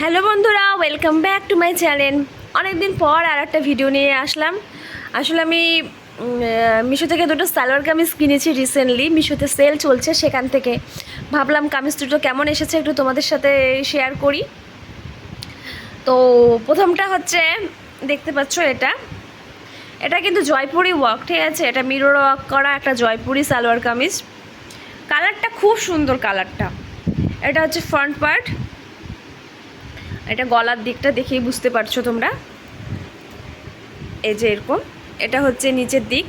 Hello বন্ধুরা welcome back to my channel অনেকদিন পর আর একটা ভিডিও নিয়ে আসলাম। আসলে আমি মিশো থেকে দুটো সালোয়ার কামিজ কিনেছি রিসেন্টলি মিশোতে সেল চলছে সেখান থেকে। ভাবলাম কামিজ দুটো কেমন এসেছে একটু তোমাদের সাথে শেয়ার করি। তো প্রথমটা হচ্ছে, দেখতে পাচ্ছ এটা। এটা কিন্তু জয়পুরি ওয়ার্ক ঠিক আছে? এটা মিরর ওয়ার্ক করা একটা জয়পুরি সালোয়ার কামিজ। কালারটা খুব সুন্দর কালারটা এটা হচ্ছে ফ্রন্ট পার্ট এটা গলার দিকটা দেখেই বুঝতে পারছ তোমরা। এই যে এরকম। এটা হচ্ছে নিচের দিক।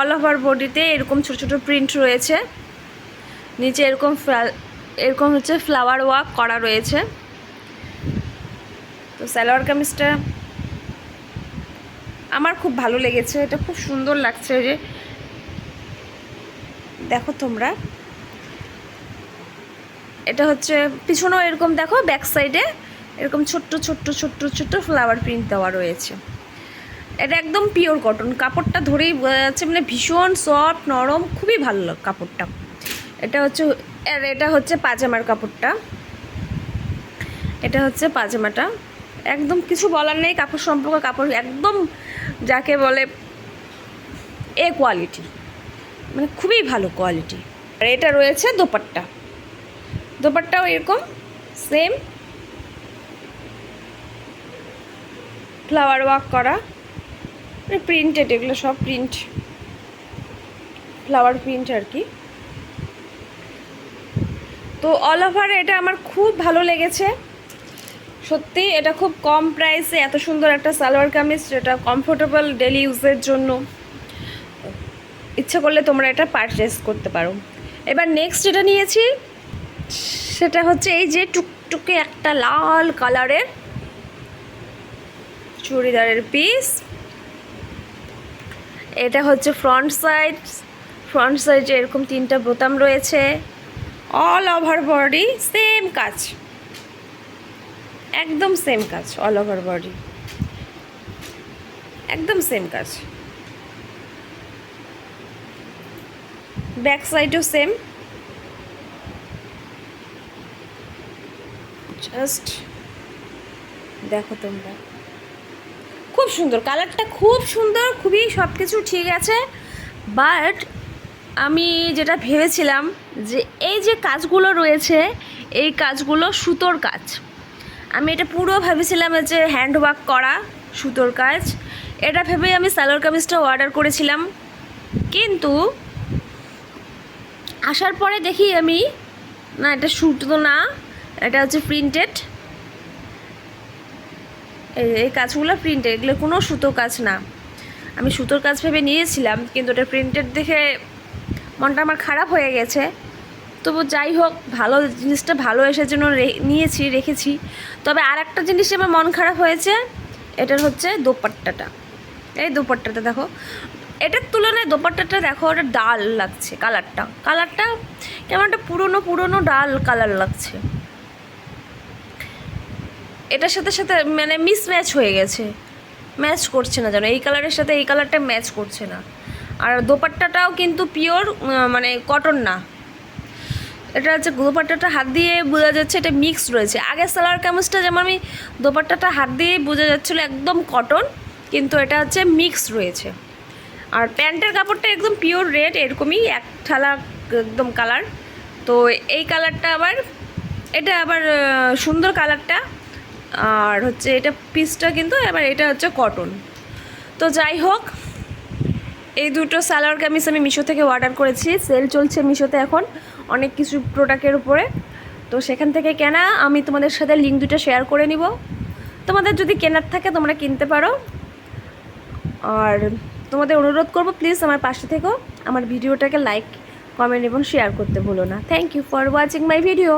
অল ওভার বডিতে এরকম ছোট ছোট প্রিন্ট রয়েছে। নিচে এরকম এরকম হচ্ছে ফ্লাওয়ার ওয়ার্ক করা রয়েছে। তো সালোয়ার কামিজটা আমার খুব ভালো লেগেছে। এটা খুব সুন্দর লাগছে। যে দেখো তোমরা। এটা হচ্ছে, পিছনেও এরকম দেখো ব্যাক সাইডে এরকম ছোট্ট ছোট্ট ছোট্ট ছোট্ট ফ্লাওয়ার প্রিন্ট দেওয়া রয়েছে। এটা একদম পিওর কটন কাপড়টা ধরেই বোঝা যাচ্ছে মানে ভীষণ সফট নরম, খুবই ভালো কাপড়টা। এটা হচ্ছে, আর এটা হচ্ছে পাজামার কাপড়টা। এটা হচ্ছে পাজামাটা। একদম কিছু বলার নেই, কাপড় সম্পর্কে কাপড় একদম যাকে বলে এ কোয়ালিটি মানে খুবই ভালো কোয়ালিটি আর এটা রয়েছে দোপাট্টা। দোপাট্টাও এরকম সেম ফ্লাওয়ার ওয়ার্ক করা প্রিন্টেড এগুলো সব প্রিন্ট ফ্লাওয়ার প্রিন্ট আর কি। তো অল ওভার এটা আমার খুব ভালো লেগেছে। সত্যি এটা খুব কম প্রাইসে এত সুন্দর একটা সালোয়ার কামিজ, যেটা কমফোর্টেবল ডেলি ইউজের জন্য। ইচ্ছা করলে তোমরা এটা পারচেস করতে পারো। এবার নেক্সট যেটা নিয়েছি সেটা হচ্ছে এই যে টুকটুকে একটা লাল কালারের চুড়িদারের পিস এটা হচ্ছে ফ্রন্ট সাইড ফ্রন্ট সাইডে এরকম তিনটা বোতাম রয়েছে। অল ওভার বডি সেম কাজ। একদম সেম কাজ অল ওভার বডি একদম সেম কাজ। ব্যাক সাইডও সেম জাস্ট দেখো তোমরা। খুব সুন্দর। কালারটা খুব সুন্দর, খুবই সব কিছু ঠিক আছে। বাট আমি যেটা ভেবেছিলাম যে এই যে কাজগুলো রয়েছে, এই কাজগুলো সুতোর কাজ। আমি এটা পুরো ভেবেছিলাম যে হ্যান্ড ওয়ার্ক করা সুতোর কাজ। এটা ভেবে আমি সালোয়ার কামিজটা অর্ডার করেছিলাম। কিন্তু আসার পরে দেখি আমি, না, এটা সুতো না। এটা হচ্ছে প্রিন্টেড এই কাজগুলো প্রিন্টেড এগুলো কোনো সুতো কাজ না। আমি সুতোর কাজ ভেবে নিয়েছিলাম, কিন্তু ওটা প্রিন্টেড দেখে মনটা আমার খারাপ হয়ে গেছে। তবু যাই হোক, ভালো জিনিসটা ভালো এসে জন্য নিয়েছি, রেখেছি। তবে আর একটা জিনিস আমার মন খারাপ হয়েছে, এটার হচ্ছে দোপাট্টাটা। এই দোপাট্টাটা দেখো। এটার তুলনায় দোপাট্টাটা দেখো, ওটা ডাল লাগছে কালারটা কালারটা কেমন একটা পুরনো পুরনো ডাল কালার লাগছে। এটার সাথে সাথে মানে মিসম্যাচ হয়ে গেছে। ম্যাচ করছে না যেন। এই কালারের সাথে এই কালারটা ম্যাচ করছে না। আর দোপাট্টাটাও কিন্তু পিওর মানে কটন না। এটা হচ্ছে দোপাট্টাটা হাত দিয়ে বোঝা যাচ্ছে এটা মিক্স রয়েছে। আগে সালোয়ার কামিজটা যেমন আমি দোপাট্টাটা হাত দিয়ে বোঝা যাচ্ছিল একদম কটন কিন্তু এটা হচ্ছে মিক্স রয়েছে। আর প্যান্টের কাপড়টা একদম পিওর রেড এরকমই এক ঠালা একদম কালার তো এই কালারটা আবার, এটা আবার সুন্দর কালারটা আর হচ্ছে এটা পিসটা কিন্তু এবার এটা হচ্ছে কটন তো যাই হোক, এই দুটো সালোয়ার কামিজ আমি মিশো থেকে অর্ডার করেছি। সেল চলছে মিশোতে এখন অনেক কিছু প্রোডাক্টের উপরে। তো সেখান থেকে কেনা, আমি তোমাদের সাথে লিঙ্ক দুটো শেয়ার করে নিব। তোমাদের যদি কেনার থাকে তোমরা কিনতে পারো। আর তোমাদের অনুরোধ করব প্লিজ আমার পাশে থেকো। আমার ভিডিওটাকে লাইক কমেন্ট এবং শেয়ার করতে ভুলো না। Thank you for watching my video